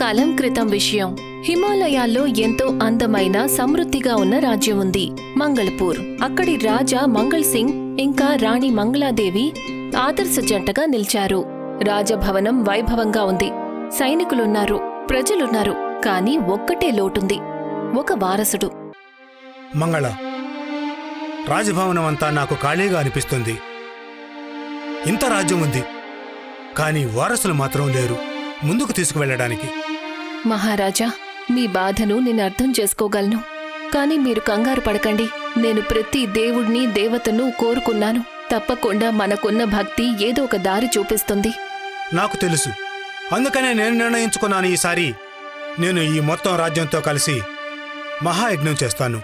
కాలం క్రితం విషయం. హిమాలయాల్లో ఎంతో అందమైన సమృద్ధిగా ఉన్న రాజ్యం ఉంది. మంగళపూర్. అక్కడి రాజా మంగళ్ సింగ్ ఇంకా రాణి మంగళాదేవి ఆదర్శ జంటగా నిలిచారు. రాజభవనం వైభవంగా ఉంది. సైనికులున్నారు ప్రజలున్నారు కాని ఒక్కటే లోటుంది. ఒక వారసుడు. మంగళ రాజభవనం అంతా నాకు ఖాళీగా అనిపిస్తుంది. ఇంత రాజ్యం ఉంది. కానీ వారసులు మాత్రం లేరు. ముందుకు తీసుకువెళ్ళడానికి. మహారాజా మీ బాధను నేను అర్థం చేసుకోగలను. కానీ మీరు కంగారు పడకండి. నేను ప్రతి దేవుడిని దేవతను కోరుకున్నాను. తప్పకుండా మనకున్న భక్తి ఏదో ఒక దారి చూపిస్తుంది. నాకు తెలుసు. అందుకనే నేను నిర్ణయించుకున్నాను ఈసారి నేను ఈ మొత్తం రాజ్యంతో కలిసి మహాయజ్ఞం చేస్తాను.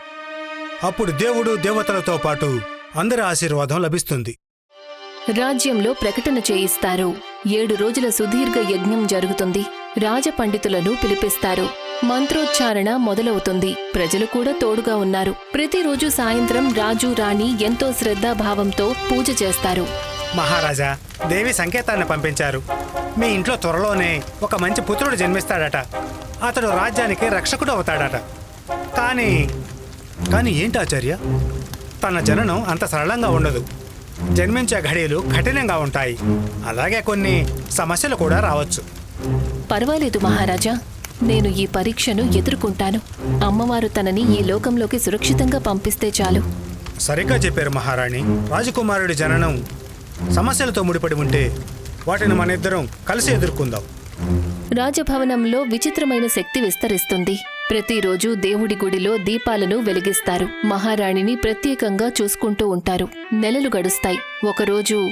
అప్పుడు దేవుడు దేవతలతో పాటు అందరి ఆశీర్వాదం లభిస్తుంది. రాజ్యంలో ప్రకటన చేయిస్తారు. ఏడు రోజుల సుదీర్ఘ యజ్ఞం జరుగుతుంది. రాజపండితులను పిలిపిస్తారు. మంత్రోచ్చారణ మొదలవుతుంది. ప్రజలు కూడా తోడుగా ఉన్నారు. ప్రతిరోజు సాయంత్రం రాజు రాణి ఎంతో శ్రద్ధాభావంతో పూజ చేస్తారు. మహారాజా దేవి సంకేతాన్ని పంపించారు. మీ ఇంట్లో త్వరలోనే ఒక మంచి పుత్రుడు జన్మిస్తాడట. అతడు రాజ్యానికి రక్షకుడు అవుతాడట. కానీ కానీ ఏంటి ఆచార్య? తన జననం అంత సరళంగా ఉండదు. జన్మించే ఘడీలు కఠినంగా ఉంటాయి. అలాగే కొన్ని సమస్యలు కూడా రావచ్చు. పర్వాలేదు మహారాజా. నేను ఈ పరీక్షను ఎదుర్కొంటాను. అమ్మవారు తనని ఈ లోకంలోకి సురక్షితంగా పంపిస్తే చాలు. సరిగ్గా చెప్పారు మహారాణి. రాజకుమారుడి జననం సమస్యలతో ముడిపడి ఉంటే వాటిని మన ఇద్దరం కలిసి ఎదుర్కొందాం. రాజభవనంలో విచిత్రమైన శక్తి విస్తరిస్తుంది. ప్రతిరోజు దేవుడి గుడిలో దీపాలను వెలిగిస్తారు. మహారాణిని ప్రత్యేకంగా చూసుకుంటూ ఉంటారు. నెలలు గడుస్తాయి. ఒకరోజు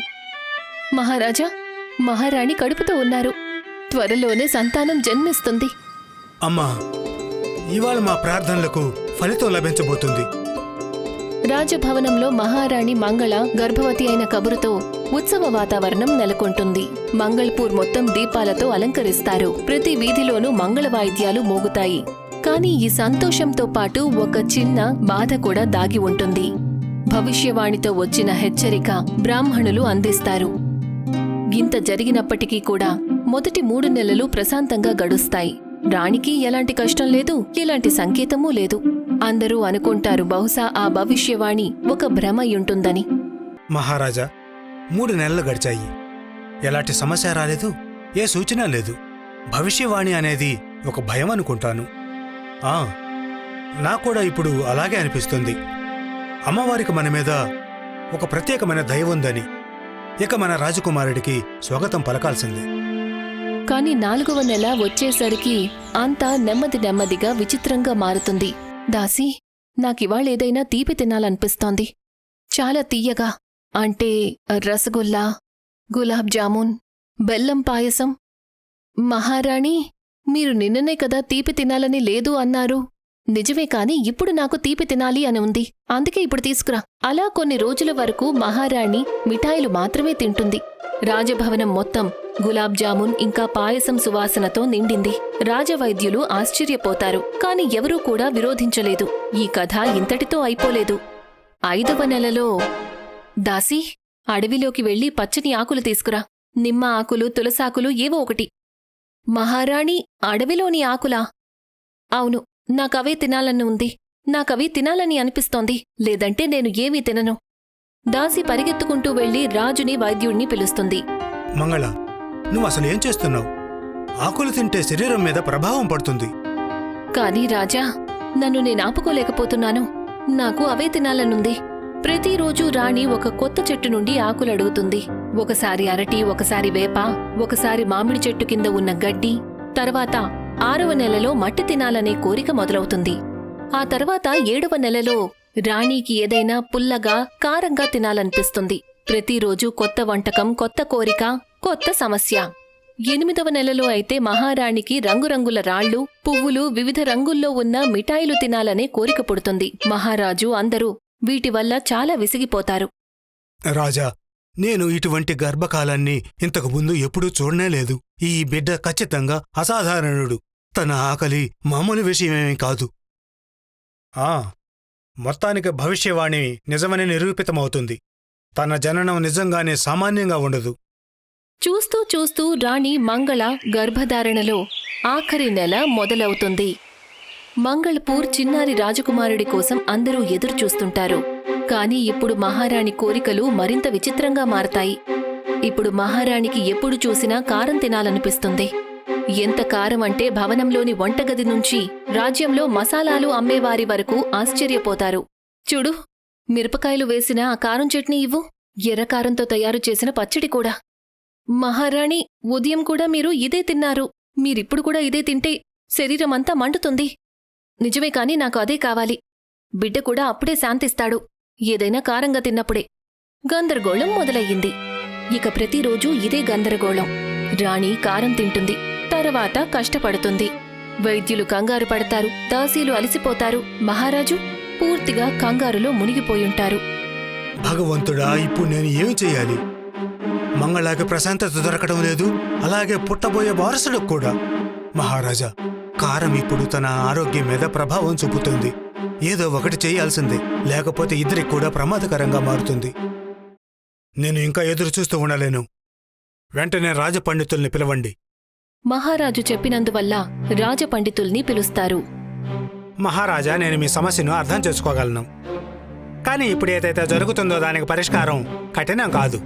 మహారాజా మహారాణి కడుపుతో ఉన్నారు. త్వరలోనే సంతానం జన్మిస్తుంది. అమ్మా ఇవాళ మా ప్రార్థనలకు ఫలితం లభించబోతుంది. రాజభవనంలో మహారాణి మంగళ గర్భవతి అయిన కబురుతో ఉత్సవ వాతావరణం నెలకొంటుంది. మంగళపూర్ మొత్తం దీపాలతో అలంకరిస్తారు. ప్రతి వీధిలోనూ మంగళ వాయిద్యాలు మోగుతాయి. కానీ ఈ సంతోషంతో పాటు ఒక చిన్న బాధ కూడా దాగి ఉంటుంది. భవిష్యవాణితో వచ్చిన హెచ్చరిక బ్రాహ్మణులు అందిస్తారు. ఇంత జరిగినప్పటికీ కూడా మొదటి మూడు నెలలు ప్రశాంతంగా గడుస్తాయి. రాణికి ఎలాంటి కష్టం లేదు ఎలాంటి సంకేతమూ లేదు. అందరూ అనుకుంటారు బహుశా ఆ భవిష్యవాణి ఒక భ్రమ ఉంటుందని మహారాజా మూడు నెలలు గడిచాయి. ఎలాంటి సమస్య రాలేదు ఏ సూచన లేదు. భవిష్యవాణి అనేది ఒక భయం అనుకుంటాను. ఆ నా కూడా ఇప్పుడు అలాగే అనిపిస్తుంది. అమ్మవారికి మన మీద ఒక ప్రత్యేకమైన దయ ఉందని. ఇక మన రాజకుమారుడికి స్వాగతం పలకాల్సిందే. కానీ నాలుగవ నెల వచ్చేసరికి అంతా నెమ్మది నెమ్మదిగా విచిత్రంగా మారుతుంది. దాసి నాకివాళేదైనా తీపి తినాలనిపిస్తోంది. చాలా తీయగా అంటే రసగుల్లా గులాబ్ జామున్ బెల్లం పాయసం. మహారాణి మీరు నిన్ననే కదా తీపి తినాలని లేదు అన్నారు. నిజమే కాని ఇప్పుడు నాకు తీపి తినాలి అని ఉంది. అందుకే ఇప్పుడు తీసుకురా. అలా కొన్ని రోజుల వరకు మహారాణి మిఠాయిలు మాత్రమే తింటుంది. రాజభవనం మొత్తం గులాబ్ జామున్ ఇంకా పాయసం సువాసనతో నిండింది. రాజవైద్యులు ఆశ్చర్యపోతారు. కాని ఎవరూ కూడా విరోధించలేదు. ఈ కథ ఇంతటితో అయిపోలేదు. ఐదవ నెలలో దాసి అడవిలోకి వెళ్ళి పచ్చని ఆకులు తీసుకురా. నిమ్మ ఆకులు తులసాకులు ఏవో ఒకటి. మహారాణి అడవిలోని ఆకులా? అవును. నాకవే తినాలని ఉంది. నాకవి తినాలని అనిపిస్తోంది. లేదంటే నేను ఏమీ తినను. దాసి పరిగెత్తుకుంటూ వెళ్ళి రాజుని వైద్యుణ్ణి పిలుస్తుంది. మంగళ నువ్వు అసలు ఏం చేస్తున్నావు? ఆకులు తింటే శరీరం మీద ప్రభావం పడుతుంది. కానీ రాజా నన్ను నేను ఆపుకోలేకపోతున్నాను. నాకు అవే తినాలనుంది. ప్రతిరోజు రాణి ఒక కొత్త చెట్టు నుండి ఆకులు అడుగుతుంది. ఒకసారి అరటి ఒకసారి వేప ఒకసారి మామిడి చెట్టు కింద ఉన్న గడ్డి తర్వాత ఆరవ నెలలో మట్టి తినాలనే కోరిక మొదలవుతుంది. ఆ తర్వాత ఏడవ నెలలో రాణికి ఏదైనా పుల్లగా కారంగా తినాలనిపిస్తుంది. ప్రతిరోజు కొత్త వంటకం కొత్త కోరిక కొత్త సమస్య. ఎనిమిదవ నెలలో అయితే మహారాణికి రంగురంగుల రాళ్ళు పువ్వులు వివిధ రంగుల్లో ఉన్న మిఠాయిలు తినాలనే కోరిక పుడుతుంది. మహారాజు అందరూ వీటి వల్ల చాలా విసిగిపోతారు. రాజా నేను ఇటువంటి గర్భకాలాన్ని ఇంతకుముందు ఎప్పుడూ చూడనేలేదు ఈ బిడ్డ ఖచ్చితంగా అసాధారణుడు. తన ఆకలి మామూలు విషయమేమీ కాదు. ఆ మొత్తానికి భవిష్యవాణి నిజమని నిరూపితమవుతుంది. తన జననం నిజంగానే సామాన్యంగా ఉండదు. చూస్తూ చూస్తూ రాణి మంగళ గర్భధారణలో ఆఖరి నెల మొదలవుతుంది. మంగళపూర్ చిన్నారి రాజకుమారుడి కోసం అందరూ ఎదురు చూస్తుంటారు. కానీ ఇప్పుడు మహారాణి కోరికలు మరింత విచిత్రంగా మారతాయి. ఇప్పుడు మహారాణికి ఎప్పుడు చూసినా కారం తినాలనిపిస్తుంది. ఎంత కారం అంటే భవనంలోని వంటగది నుంచి రాజ్యంలో మసాలాలు అమ్మేవారి వరకు ఆశ్చర్యపోతారు. చూడు మిరపకాయలు వేసిన ఆ కారం చట్నీ ఇవ్వు. ఎర్రకారంతో తయారు చేసిన పచ్చడి కూడా. మహారాణి ఉదయం కూడా మీరు ఇదే తిన్నారు. మీరిప్పుడు కూడా ఇదే తింటే శరీరమంతా మండుతుంది. నిజమే కాని నాకు అదే కావాలి. బిడ్డ కూడా అప్పుడే శాంతిస్తాడు. ఏదైనా కారంగా తిన్నప్పుడే. గందరగోళం మొదలయ్యింది. ఇక ప్రతిరోజూ ఇదే గందరగోళం. రాణి కారం తింటుంది. తర్వాత కష్టపడుతుంది. వైద్యులు కంగారు పడతారు. దాసీలు అలసిపోతారు. మహారాజు పూర్తిగా కంగారులో మునిగిపోయుంటారు. భగవంతుడా ఇప్పుడు నేను ఏమి చేయాలి? మంగళాకి ప్రశాంతత దొరకడం లేదు. అలాగే పుట్టబోయే వారసులకు కూడా. మహారాజా కారం ఇప్పుడు తన ఆరోగ్యం మీద ప్రభావం చూపుతుంది. ఏదో ఒకటి చేయాల్సిందే. లేకపోతే ఇద్దరికి కూడా ప్రమాదకరంగా మారుతుంది. నేను ఇంకా ఎదురు చూస్తూ ఉండలేను. వెంటనే రాజపండితుల్ని పిలవండి. మహారాజు చెప్పినందువల్ల రాజపండితుల్ని పిలుస్తారు. మహారాజా నేను మీ సమస్యను అర్థం చేసుకోగలను. కానీ ఇప్పుడు ఏదైతే జరుగుతుందో దానికి పరిష్కారం కఠినం కాదు.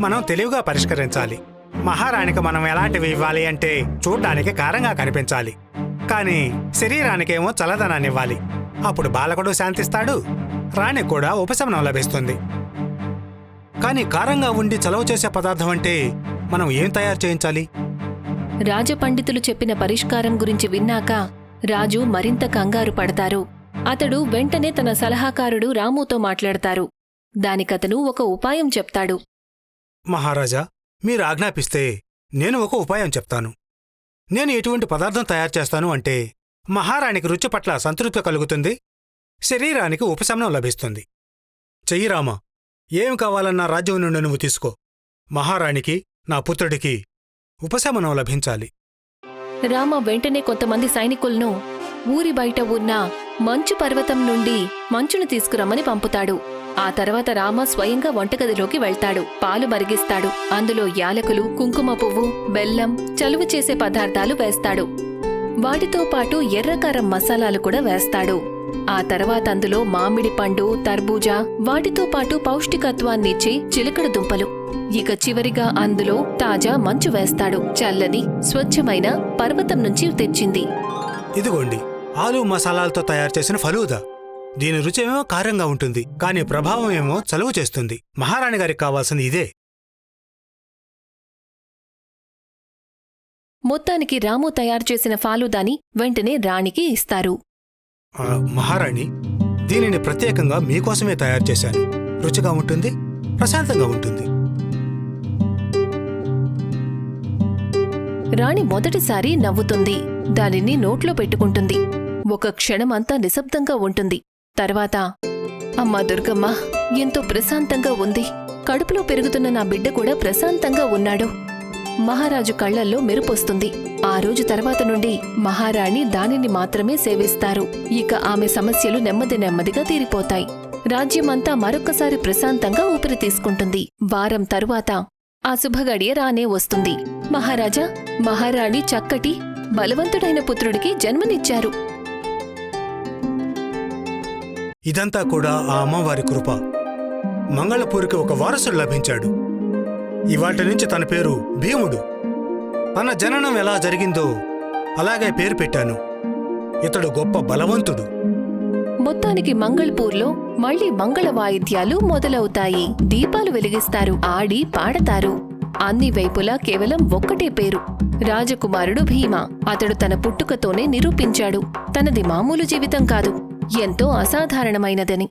మనం తెలివిగా పరిష్కరించాలి. మహారాణికి మనం ఎలాంటివి ఇవ్వాలి అంటే చూడ్డానికి కారంగా కనిపించాలి. కానీ శరీరానికేమో చల్లదనాన్ని ఇవ్వాలి. అప్పుడు బాలకుడు శాంతిస్తాడు రాణి కూడా ఉపశమనం లభిస్తుంది. కానీ కారంగా ఉండి చలవ చేసే పదార్థం అంటే మనం ఏం తయారు చేయించాలి? రాజపండితులు చెప్పిన పరిష్కారం గురించి విన్నాక రాజు మరింత కంగారు పడతారు. అతడు వెంటనే తన సలహాకారుడు రాముతో మాట్లాడతారు. దానికతను ఒక ఉపాయం చెప్తాడు. మహారాజా మీరు ఆజ్ఞాపిస్తే నేను ఒక ఉపాయం చెప్తాను. నేను ఎటువంటి పదార్థం తయారు చేస్తాను అంటే మహారాణికి రుచి పట్ల సంతృప్తి కలుగుతుంది శరీరానికి ఉపశమనం లభిస్తుంది. చెయ్యి రామా ఏం కావాలన్నా రాజ్యం నుండి నువ్వు తీసుకో. మహారాణికి నా పుత్రుడికి ఉపశమనం లభించాలి. రామ వెంటనే కొంతమంది సైనికులను ఊరి బయట ఉన్న మంచు పర్వతం నుండి మంచును తీసుకురమ్మని పంపుతాడు. ఆ తర్వాత రామ స్వయంగా వంటగదిలోకి వెళ్తాడు. పాలు మరిగిస్తాడు. అందులో యాలకులు కుంకుమ పువ్వు బెల్లం చలువ చేసే పదార్థాలు వేస్తాడు. వాటితో పాటు ఎర్రకారం మసాలాలు కూడా వేస్తాడు. ఆ తర్వాత అందులో మామిడి పండు తర్బూజా వాటితో పాటు పౌష్టికత్వాన్నిచ్చే చిలకడ దుంపలు. ఇక చివరిగా అందులో తాజా మంచు వేస్తాడు. చల్లని స్వచ్ఛమైన పర్వతం నుంచి తెచ్చింది. ఇదిగోండి ఆలు మసాలాలతో తయారు చేసిన ఫలూదా. దీని రుచేమో కారంగా ఉంటుంది కానీ ప్రభావం ఏమో చలువ చేస్తుంది. మహారాణి గారికి కావాల్సింది ఇదే. మొత్తానికి రాము తయారు చేసిన ఫాలూదాని వెంటనే రాణికి ఇస్తారు. ఆ, మహారాణి దీనిని ప్రత్యేకంగా మీకోసమే తయారు చేశాను. రుచిగా ఉంటుంది ప్రశాంతంగా ఉంటుంది. రాణి మొదటిసారి నవ్వుతుంది. దానిని నోట్లో పెట్టుకుంటుంది. ఒక క్షణమంతా నిశ్శబ్దంగా ఉంటుంది. తర్వాత అమ్మా దుర్గమ్మ ఎంతో ప్రశాంతంగా ఉంది. కడుపులో పెరుగుతున్న నా బిడ్డ కూడా ప్రశాంతంగా ఉన్నాడు. మహారాజు కళ్ళల్లో మెరుపొస్తుంది. ఆ రోజు తర్వాత నుండి మహారాణి దానిని మాత్రమే సేవిస్తారు. ఇక ఆమె సమస్యలు నెమ్మది నెమ్మదిగా తీరిపోతాయి. రాజ్యమంతా మరొక్కసారి ప్రశాంతంగా ఊపిరి తీసుకుంటుంది. వారం తరువాత ఆ శుభగడియ రానే వస్తుంది. మహారాజా మహారాణి చక్కటి బలవంతుడైన పుత్రుడికి జన్మనిచ్చారు. ఇదంతా కూడా ఆ అమ్మవారి కృప. మంగళపూరికి ఒక వారసుడు లభించాడు. ఇవాటి నుంచి తన పేరు భీముడు. తన జననం ఎలా జరిగిందో అలాగే పేరు పెట్టాను. ఇతడు గొప్ప బలవంతుడు. మొత్తానికి మంగళపూర్లో మళ్ళీ మంగళ వాయిద్యాలు మొదలవుతాయి. దీపాలు వెలిగిస్తారు ఆడి పాడతారు. అన్ని వైపులా కేవలం ఒక్కటే పేరు. రాజకుమారుడు భీమా. అతడు తన పుట్టుకతోనే నిరూపించాడు. తనది మామూలు జీవితం కాదు. ఎంతో అసాధారణమైనదని.